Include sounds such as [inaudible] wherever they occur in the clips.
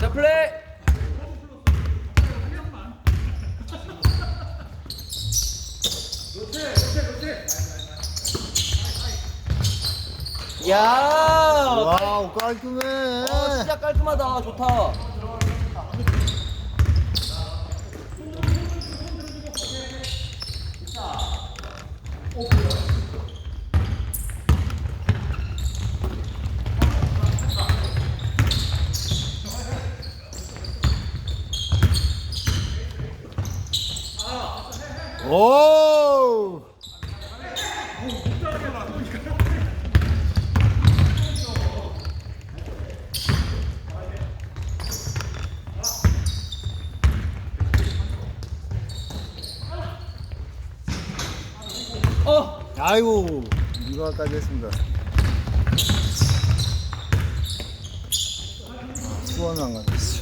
자 플레이. 야, 와우 깔끔해. 어, 진짜 깔끔하다. 좋다. 오. 어, 아이고 이거까지 했습니다. 아, 수원은 안 가졌어.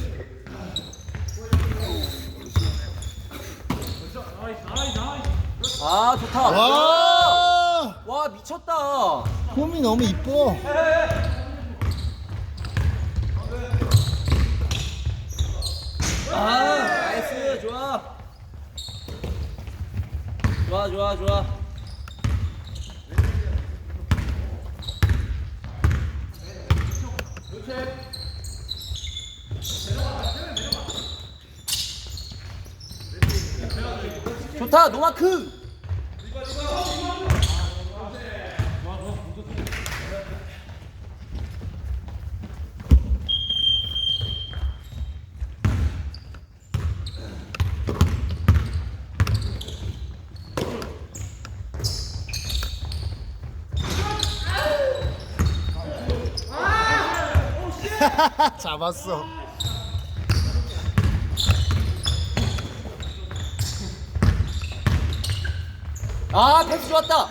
아 좋다. 와와 미쳤다. 폼이 너무 이뻐. 아 나이스 좋아. 좋아 좋아 좋아. 좋다 노마크. [laughs] 잡았어. 아 패스 좋았다.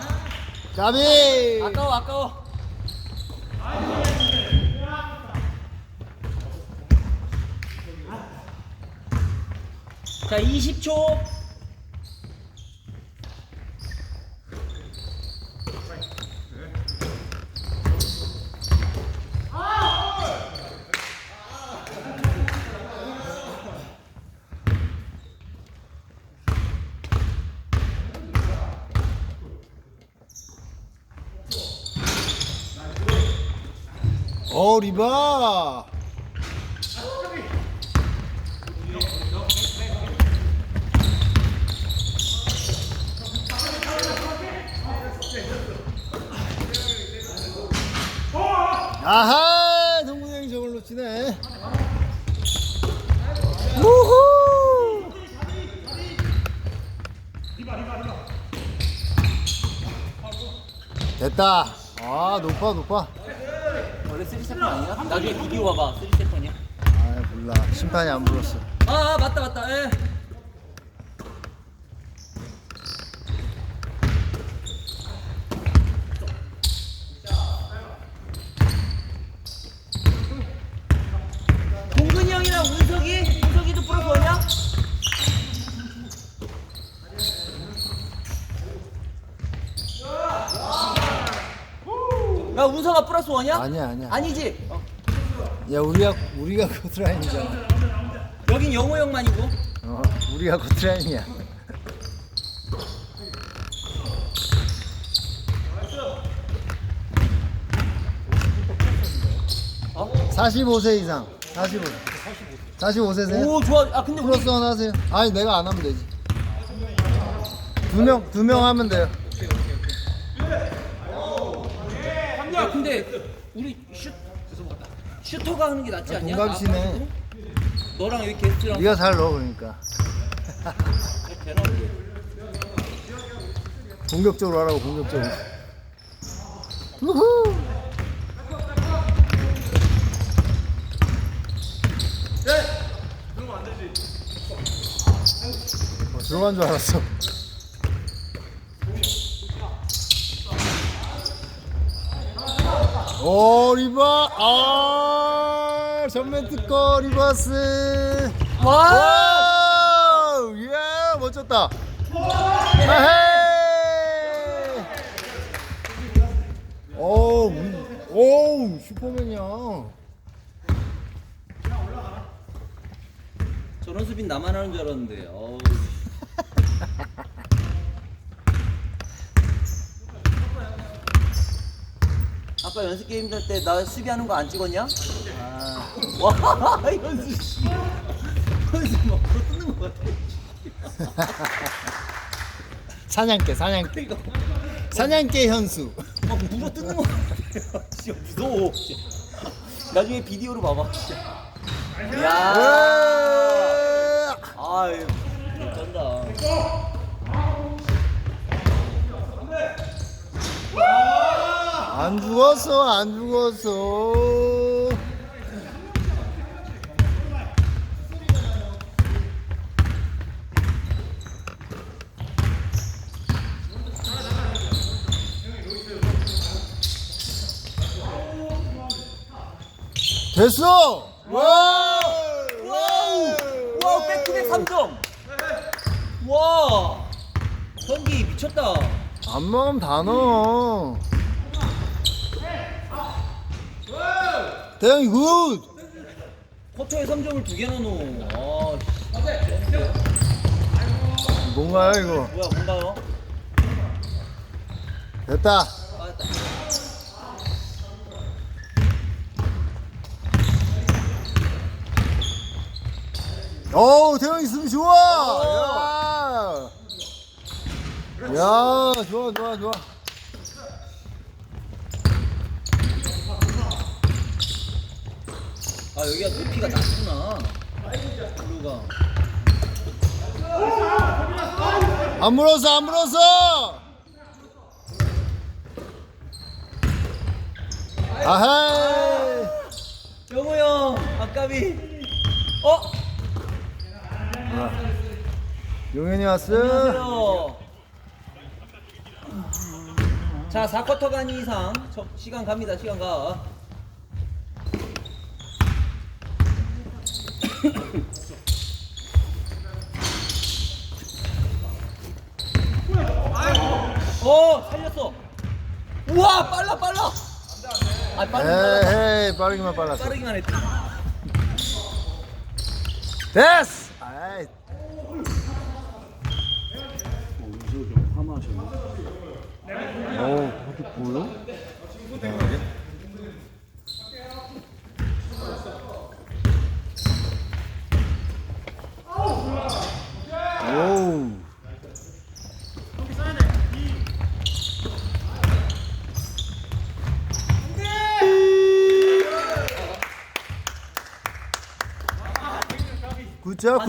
가비. 아까워 아까워. 자 20초. 어 리바. 아하 동근이 형이 저걸 놓치네. 우후. 됐다. 아 높아 높아. 3세컨 아니야? 나중에 비디오 봐봐 3세컨이야 아 몰라 심판이 안 불렀어. 아 맞다 맞다 예. 동근이 형이랑 운석이? 운석이도 플러스 원이 야? 야 운석아 플러스 원이야? 아니야 아니야. 아니지? 어. 야 우리가 우리가 코트라인이잖아. 여긴 영호 형만이고 어 우리가 코트라인이야. 어? 45세 이상. 45. 45세세요? 오 좋아 아 근데 우리 플러스 원 하세요. 아니 내가 안 하면 되지. 두 명 두 명 하면 돼요. 야 근데 우리 슈 슈터가 하는 게 낫지 않냐? 동갑이시네. 나 너랑 여기 게스트랑 네가 잘 넣어 그러니까. [laughs] 공격적으로 하라고 공격적으로. 우후. 어, 들어간 줄 알았어. 어리바 아 전면 특허 리버스. 와우! 예 멋졌다. 아헤이 오우 오우 음, 슈퍼맨이야. 저런 수빈 나만 하는 줄 알았는데 어우. [laughs] 아까 연습 게임 할때나 수비하는 거 안 찍었냐? 아, 와 [laughs] 연습 씨. 연습 막 불어 뜯는 거 같아. [laughs] 사냥개 사냥개 이거 사냥개 현수 막 물어 뜯는 거 같아. 진짜 무서워. 나중에 비디오로 봐봐. 야. 으아! 아유, 쩐다. 안 죽었어 안 죽었어 됐어 와 와우! 와우, 백투백 3점! 와! 전기 미쳤다. 안 먹으면 다 넣어 대영이 굿 쿼터에 3점을 두 개나 넣어. 아, 씨. 뭔가요 이거 뭐야, 뭔가요? 됐다 아, 됐다. 어우 대영이 수비 좋아 야. 야 좋아 좋아 좋아 아, 여기가 높이가 낮구나. 블루가. 안 물었어 안 물었어 아헤이 영호 형, 아까비. 어? 용현이 왔어 안녕하세요. 자, 4쿼터 간 이상 저, 시간 갑니다. 시간 가. 어, 살렸어. 우와, 빨라 빨라. 아, 빠르긴 빨라. 에헤이 빠르기만 빨랐어 빠르기만 했다. 됐어 아이 어우 그렇게 보여? 이상하게 오우 굿잡